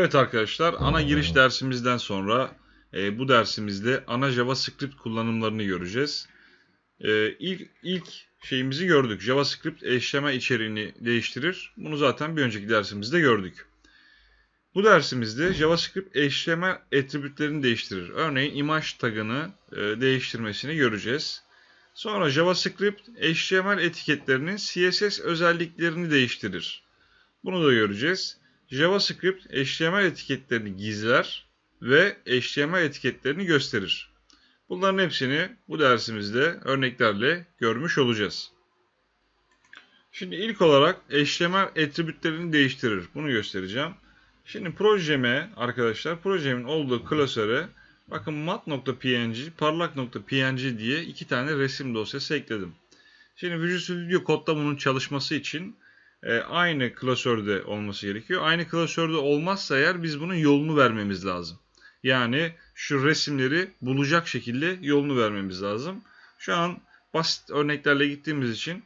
Evet arkadaşlar ana giriş dersimizden sonra e, bu dersimizde ana JavaScript kullanımlarını göreceğiz. E, ilk, ilk şeyimizi gördük. JavaScript eşleme içeriğini değiştirir. Bunu zaten bir önceki dersimizde gördük. Bu dersimizde JavaScript eşleme attribütlerini değiştirir. Örneğin image tagını e, değiştirmesini göreceğiz. Sonra JavaScript HTML etiketlerinin CSS özelliklerini değiştirir. Bunu da göreceğiz. JavaScript HTML etiketlerini gizler ve HTML etiketlerini gösterir. Bunların hepsini bu dersimizde örneklerle görmüş olacağız. Şimdi ilk olarak HTML attribütlerini değiştirir. Bunu göstereceğim. Şimdi projeme arkadaşlar projemin olduğu klasöre bakın mat.png parlak.png diye iki tane resim dosyası ekledim. Şimdi Visual Studio kodda bunun çalışması için e, aynı klasörde olması gerekiyor. Aynı klasörde olmazsa eğer biz bunun yolunu vermemiz lazım. Yani şu resimleri bulacak şekilde yolunu vermemiz lazım. Şu an basit örneklerle gittiğimiz için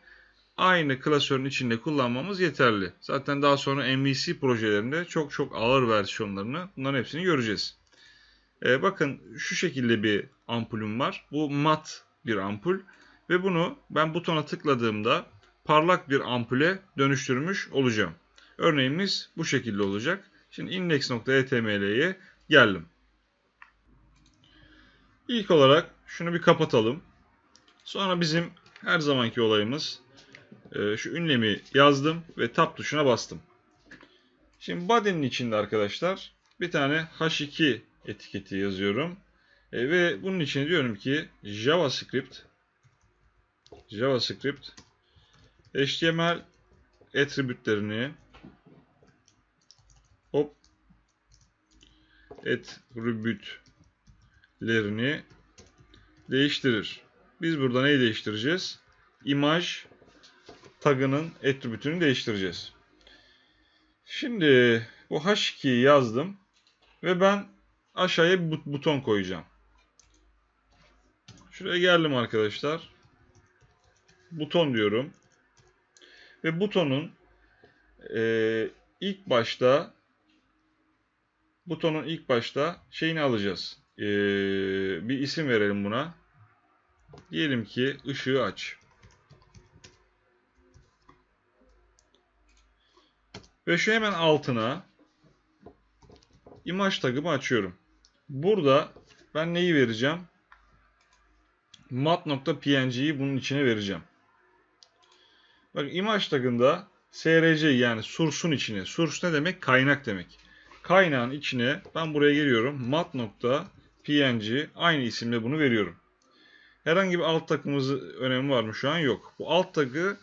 aynı klasörün içinde kullanmamız yeterli. Zaten daha sonra MVC projelerinde çok çok ağır versiyonlarını bunların hepsini göreceğiz. Ee, bakın şu şekilde bir ampulüm var. Bu mat bir ampul ve bunu ben butona tıkladığımda parlak bir ampule dönüştürmüş olacağım. Örneğimiz bu şekilde olacak. Şimdi index.html'ye geldim. İlk olarak şunu bir kapatalım. Sonra bizim her zamanki olayımız e, şu ünlemi yazdım ve tab tuşuna bastım. Şimdi body'nin içinde arkadaşlar bir tane h2 etiketi yazıyorum. E, ve bunun içine diyorum ki JavaScript JavaScript HTML attribütlerini hop attribütlerini değiştirir. Biz burada neyi değiştireceğiz? Image tagının attribütünü değiştireceğiz. Şimdi bu h2'yi yazdım ve ben aşağıya bir buton koyacağım. Şuraya geldim arkadaşlar. Buton diyorum. Ve butonun e, ilk başta butonun ilk başta şeyini alacağız. E, bir isim verelim buna. Diyelim ki ışığı aç. Ve şu hemen altına imaj tagımı açıyorum. Burada ben neyi vereceğim? mat.png'yi bunun içine vereceğim. Bak imaj tagında src yani source'un içine. Source ne demek? Kaynak demek. Kaynağın içine ben buraya geliyorum. mat.png aynı isimle bunu veriyorum. Herhangi bir alt takımız önemi var mı şu an? Yok. Bu alt tagı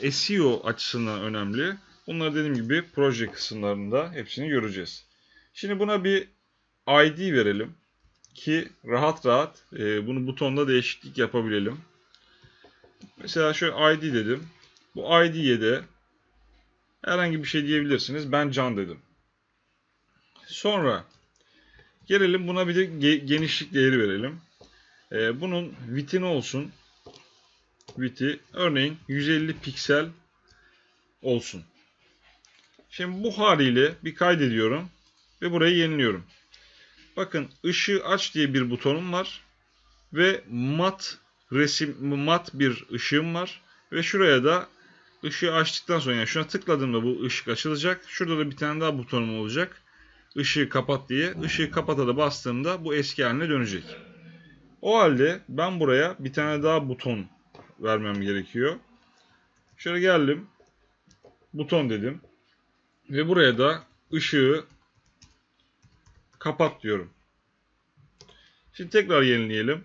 e, SEO açısından önemli. Bunları dediğim gibi proje kısımlarında hepsini göreceğiz. Şimdi buna bir ID verelim ki rahat rahat e, bunu butonda değişiklik yapabilelim. Mesela şöyle ID dedim. Bu ID'ye de herhangi bir şey diyebilirsiniz. Ben Can dedim. Sonra gelelim buna bir de genişlik değeri verelim. E, bunun width'i olsun? Width'i örneğin 150 piksel olsun. Şimdi bu haliyle bir kaydediyorum ve burayı yeniliyorum. Bakın ışığı aç diye bir butonum var ve mat resim mat bir ışığım var ve şuraya da ışığı açtıktan sonra yani şuna tıkladığımda bu ışık açılacak. Şurada da bir tane daha butonum olacak. Işığı kapat diye. Işığı kapata da bastığımda bu eski haline dönecek. O halde ben buraya bir tane daha buton vermem gerekiyor. Şöyle geldim. Buton dedim. Ve buraya da ışığı kapat diyorum. Şimdi tekrar yenileyelim.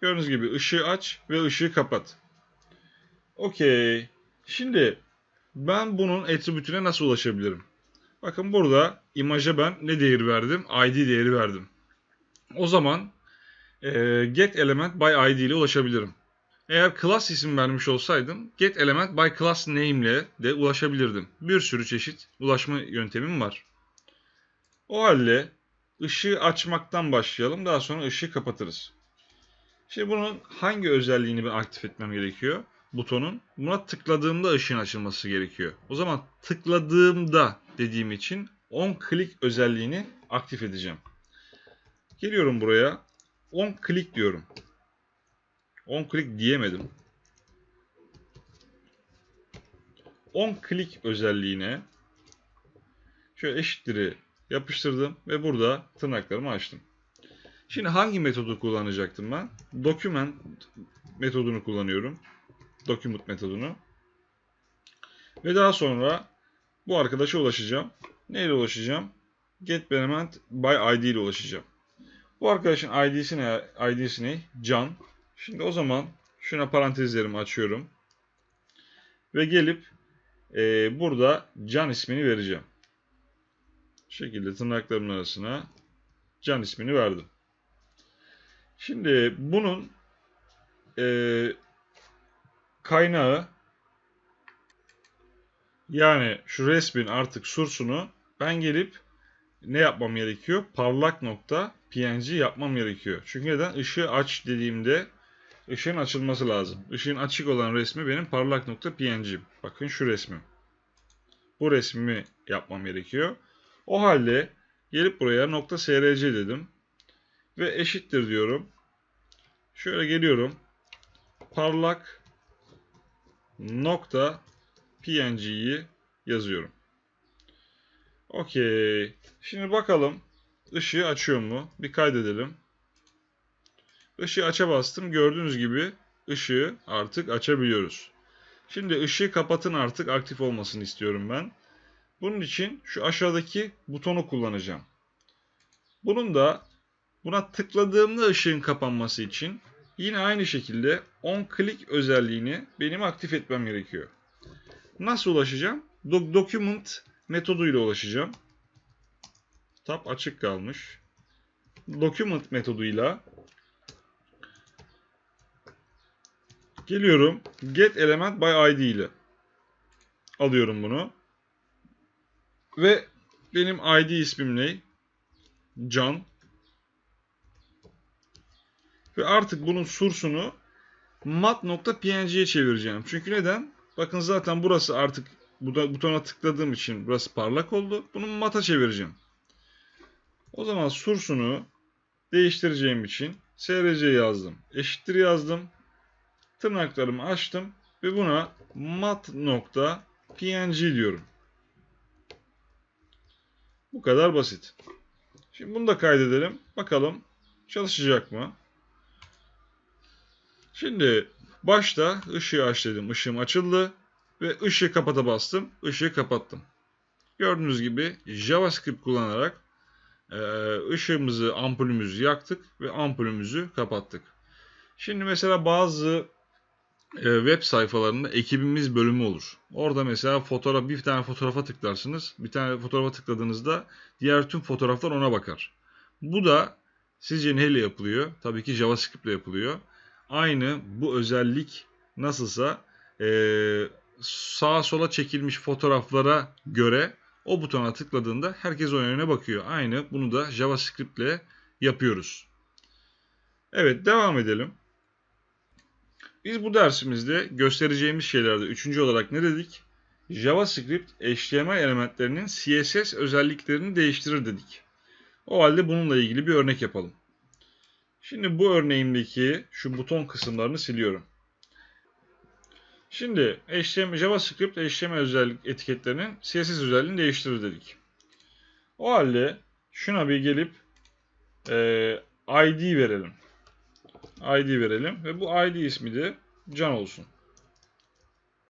Gördüğünüz gibi ışığı aç ve ışığı kapat. Okey. Şimdi ben bunun attribütüne nasıl ulaşabilirim? Bakın burada imaja ben ne değeri verdim? ID değeri verdim. O zaman e, get element by id ile ulaşabilirim. Eğer class isim vermiş olsaydım get element by class name ile de ulaşabilirdim. Bir sürü çeşit ulaşma yöntemim var. O halde ışığı açmaktan başlayalım. Daha sonra ışığı kapatırız. Şimdi bunun hangi özelliğini ben aktif etmem gerekiyor? Butonun. Buna tıkladığımda ışığın açılması gerekiyor. O zaman tıkladığımda dediğim için on click özelliğini aktif edeceğim. Geliyorum buraya. On click diyorum. On click diyemedim. On click özelliğine şöyle eşitleri yapıştırdım ve burada tırnaklarımı açtım. Şimdi hangi metodu kullanacaktım ben? Document metodunu kullanıyorum. Document metodunu. Ve daha sonra bu arkadaşa ulaşacağım. Neyle ulaşacağım? Get Element by ID ile ulaşacağım. Bu arkadaşın ID'si ne? ID'si ne? Can. Şimdi o zaman şuna parantezlerimi açıyorum. Ve gelip e, burada Can ismini vereceğim. Bu şekilde tırnaklarımın arasına Can ismini verdim. Şimdi bunun e, kaynağı yani şu resmin artık sursunu ben gelip ne yapmam gerekiyor? Parlak nokta PNG yapmam gerekiyor. Çünkü neden? Işığı aç dediğimde ışığın açılması lazım. Işığın açık olan resmi benim parlak nokta PNG'm. Bakın şu resmim. Bu resmimi yapmam gerekiyor. O halde gelip buraya nokta src dedim. Ve eşittir diyorum. Şöyle geliyorum. Parlak nokta png'yi yazıyorum. Okey. Şimdi bakalım ışığı açıyor mu? Bir kaydedelim. Işığı aça bastım. Gördüğünüz gibi ışığı artık açabiliyoruz. Şimdi ışığı kapatın artık aktif olmasını istiyorum ben. Bunun için şu aşağıdaki butonu kullanacağım. Bunun da buna tıkladığımda ışığın kapanması için yine aynı şekilde on click özelliğini benim aktif etmem gerekiyor. Nasıl ulaşacağım? Do document metoduyla ulaşacağım. Tab açık kalmış. Document metoduyla geliyorum. Get element by id ile alıyorum bunu. Ve benim id ismim ne? Can. Ve artık bunun source'unu mat.png'ye çevireceğim. Çünkü neden? Bakın zaten burası artık butona tıkladığım için burası parlak oldu. Bunu mata çevireceğim. O zaman source'unu değiştireceğim için src yazdım. Eşittir yazdım. Tırnaklarımı açtım ve buna mat.png diyorum. Bu kadar basit. Şimdi bunu da kaydedelim. Bakalım çalışacak mı? Şimdi başta ışığı aç dedim. Işığım açıldı. Ve ışığı kapata bastım. Işığı kapattım. Gördüğünüz gibi JavaScript kullanarak ışığımızı, ampulümüzü yaktık ve ampulümüzü kapattık. Şimdi mesela bazı web sayfalarında ekibimiz bölümü olur. Orada mesela fotoğraf bir tane fotoğrafa tıklarsınız. Bir tane fotoğrafa tıkladığınızda diğer tüm fotoğraflar ona bakar. Bu da sizce neyle yapılıyor? Tabii ki JavaScript ile yapılıyor. Aynı bu özellik nasılsa e, sağa sola çekilmiş fotoğraflara göre o butona tıkladığında herkes o yöne bakıyor. Aynı bunu da JavaScript ile yapıyoruz. Evet devam edelim. Biz bu dersimizde göstereceğimiz şeylerde üçüncü olarak ne dedik? JavaScript HTML elementlerinin CSS özelliklerini değiştirir dedik. O halde bununla ilgili bir örnek yapalım. Şimdi bu örneğimdeki şu buton kısımlarını siliyorum. Şimdi HTML, JavaScript HTML özellik etiketlerinin CSS özelliğini değiştirir dedik. O halde şuna bir gelip e, ID verelim. ID verelim ve bu ID ismi de can olsun.